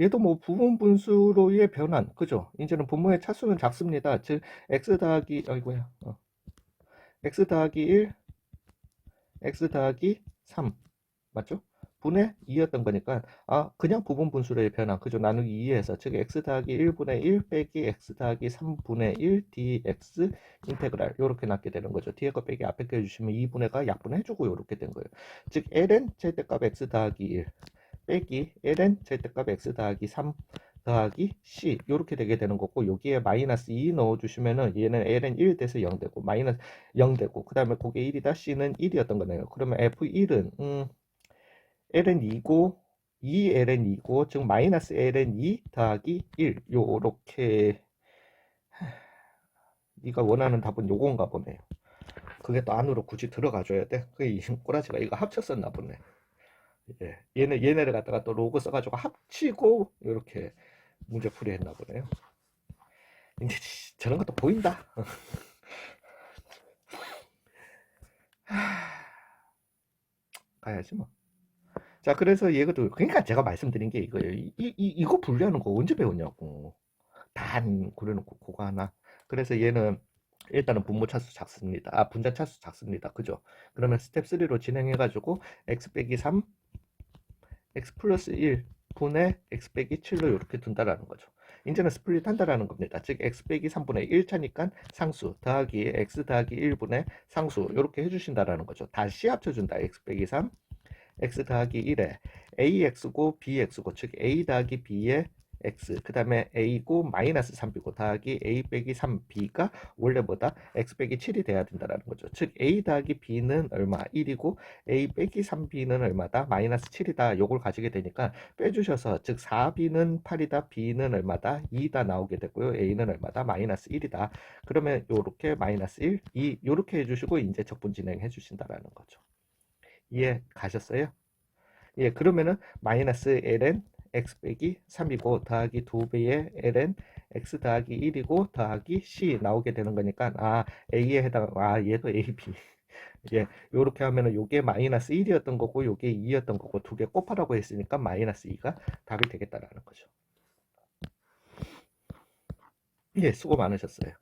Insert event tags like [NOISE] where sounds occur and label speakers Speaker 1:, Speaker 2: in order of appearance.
Speaker 1: 얘도 뭐 부분 분수로의 변환, 그죠? 이제는 분모의 차수는 작습니다. 즉, x 더하기, 아이고야, 어. x 더하기 1, x 더하기 3, 맞죠? 분의 2였던 거니까, 아, 그냥 부분 분수로의 변환, 그죠? 나누기 2에서, 즉, x 더하기 1분의 1 빼기 x 더하기 3분의 1 dx 인테그랄, 요렇게 낳게 되는 거죠. 뒤에 거 빼기 앞에 거 해주시면 2분의 가 약분해주고 요렇게 된 거예요. 즉, ln 절대값 x 더하기 1. 빼기 ln 절대값 x 더하기 3 더하기 c 이렇게 되게 되는 거고 여기에 마이너스 2 넣어주시면은 얘는 ln 1 돼서 0 되고 마이너스 0 되고 그 다음에 그게 1이다 c는 1이었던 거네요 그러면 f1은 음, ln 2고 2ln 2고 즉 마이너스 ln 2 더하기 1 요렇게. [SIGHS] 네가 원하는 답은 요건가 보네요 그게 또 안으로 굳이 들어가 줘야 돼? 그게 이 꼬라지가 이거 합쳤었나 보네 예, 얘네 얘네를 갖다가 또 로그 써가지고 합치고 이렇게 문제풀이 했나 보네요. 이제 [LAUGHS] 저런 것도 보인다. [LAUGHS] 가야지 뭐. 자, 그래서 얘가도 그러니까 제가 말씀드린 게 이거예요. 이, 이, 이거 분류하는 거 언제 배웠냐고. 단 그려놓고 그거 하나. 그래서 얘는 일단은 분모 차수 작습니다. 아, 분자 차수 작습니다. 그죠? 그러면 스텝 3로 진행해가지고 x 빼기 3 x 플러스 1 분의 x 빼기 7로 이렇게 둔다라는 거죠. 이제는 스플릿 한다라는 겁니다. 즉 x 빼기 3분의 1차니까 상수 더하기 x 더하기 1분의 상수 이렇게 해주신다라는 거죠. 다시 합쳐준다. x 빼기 3 x 더하기 1에 ax고 bx고 즉 a 더하기 b의 x 그 다음에 a고 마이너스 3b고 더하기 a 빼기 3b가 원래보다? x 빼기 7이 돼야 된다라는 거죠. 즉 a 더하기 b는 얼마? 1이고 a 빼기 3b는 얼마다? 마이너스 7이다. 요걸 가지게 되니까 빼주셔서 즉 4b는 8이다 b는 얼마다? 2다 나오게 되고요. a는 얼마다? 마이너스 1이다. 그러면 요렇게 마이너스 1 2 요렇게 해주시고 이제 적분 진행해 주신다라는 거죠. 이해 가셨어요? 예 그러면은 마이너스 ln x 빼기 3이고 더하기 2배의 ln x 더하기 1이고 더하기 c 나오게 되는 거니까 아 a에 해당 아 얘도 ab 예 요렇게 하면은 요게 마이너스 1이었던 거고 요게 2였던 거고 두 개 곱하라고 했으니까 마이너스 2가 답이 되겠다라는 거죠. 예 수고 많으셨어요